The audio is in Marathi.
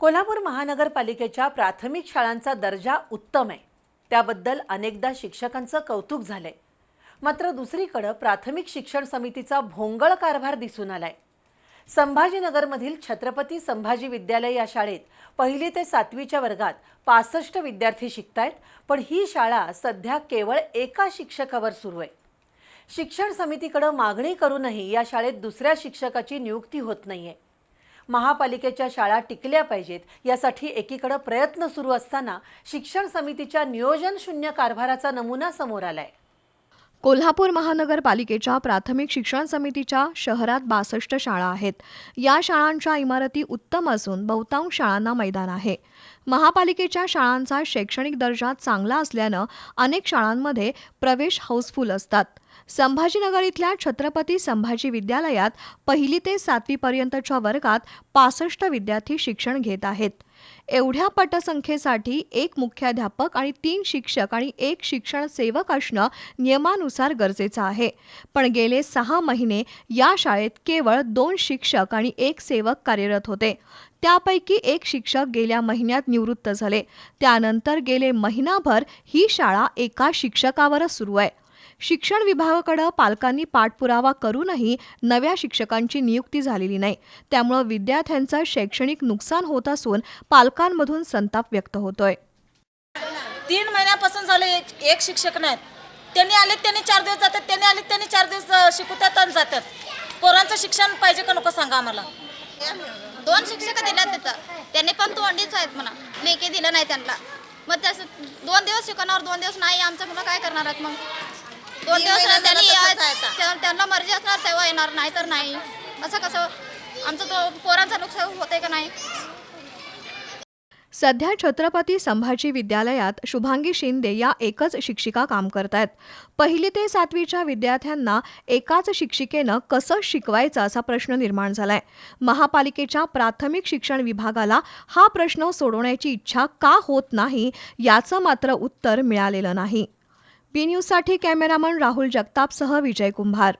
कोल्हापूर महानगरपालिकेच्या प्राथमिक शाळांचा दर्जा उत्तम आहे. त्याबद्दल अनेकदा शिक्षकांचं कौतुक झालंय. मात्र दुसरीकडं प्राथमिक शिक्षण समितीचा भोंगळ कारभार दिसून आलाय. संभाजीनगरमधील छत्रपती संभाजी विद्यालय या शाळेत पहिली ते सातवीच्या वर्गात पासष्ट विद्यार्थी शिकतायत पण ही शाळा सध्या केवळ एका शिक्षकावर सुरू आहे. शिक्षण समितीकडं मागणी करूनही या शाळेत दुसऱ्या शिक्षकाची नियुक्ती होत नाही आहे महापालिकेच्या शाळा टिकल्या पाहिजेत. यासाठी एकीकडे प्रयत्न सुरू असताना शिक्षण समितीच्या नियोजन शून्य कारभाराचा नमुना समोर आलाय. कोल्हापूर महानगरपालिकेच्या प्राथमिक शिक्षण समितीच्या शहरात बासष्ट शाळा आहेत. या शाळांच्या इमारती उत्तम असून बहुतांश शाळांना मैदान आहे. महापालिकेच्या शाळांचा शैक्षणिक दर्जा चांगला असल्यानं अनेक शाळांमध्ये प्रवेश हाऊसफुल असतात. संभाजीनगर इथल्या छत्रपती संभाजी विद्यालयात पहिली ते सातवीपर्यंतच्या वर्गात पासष्ट विद्यार्थी शिक्षण घेत आहेत. एवढ्या पटसंख्येसाठी एक मुख्याध्यापक आणि तीन शिक्षक आणि एक शिक्षण सेवक असणं नियमानुसार गरजेचं आहे. पण गेले सहा महिने या शाळेत केवळ दोन शिक्षक आणि एक सेवक कार्यरत होते. त्यापैकी एक शिक्षक गेल्या महिन्यात निवृत्त झाले. त्यानंतर गेले महिनाभर ही शाळा एका शिक्षकावरच सुरू आहे. शिक्षण विभागाकडं पालकांनी पाठपुरावा करूनही नव्या शिक्षकांची नियुक्ती झालेली नाही. त्यामुळं विद्यार्थ्यांचं शैक्षणिक नुकसान होत असून पालकांमधून संताप व्यक्त होतोय. तीन महिन्यापासून झालं एक एक शिक्षक नाहीत. त्यांनी आले त्यांनी चार दिवस जातात त्यांनी आले त्यांनी चार दिवस शिकवतात आणि जातात. पोरांचं शिक्षण पाहिजे का नको सांगा आम्हाला? दोन शिक्षक दिल्यात तिथं. त्यांनी पण तोंडीच आहेत म्हणा. लेखी दिलं नाही त्यांना. मग त्याचं दोन दिवस शिकवणार दोन दिवस नाही आमचं मुलं काय करणार आहेत मग? दोन दिवस त्यांनी या- मर्जी असणार तेव्हा येणार नाही तर नाही. असं कसं आमचं तो पोरांचं नुकसान होतंय का नाही? सध्या छत्रपती संभाजी विद्यालयात शुभांगी शिंदे या एकच शिक्षिका काम करतायत. पहिली ते सातवीच्या विद्यार्थ्यांना एकाच शिक्षिकेनं कसं शिकवायचं असा प्रश्न निर्माण झालाय. महापालिकेच्या प्राथमिक शिक्षण विभागाला हा प्रश्न सोडवण्याची इच्छा का होत नाही याचं मात्र उत्तर मिळालेलं नाही. पी न्यूजसाठी कॅमेरामन राहुल जगतापसह विजय कुंभार.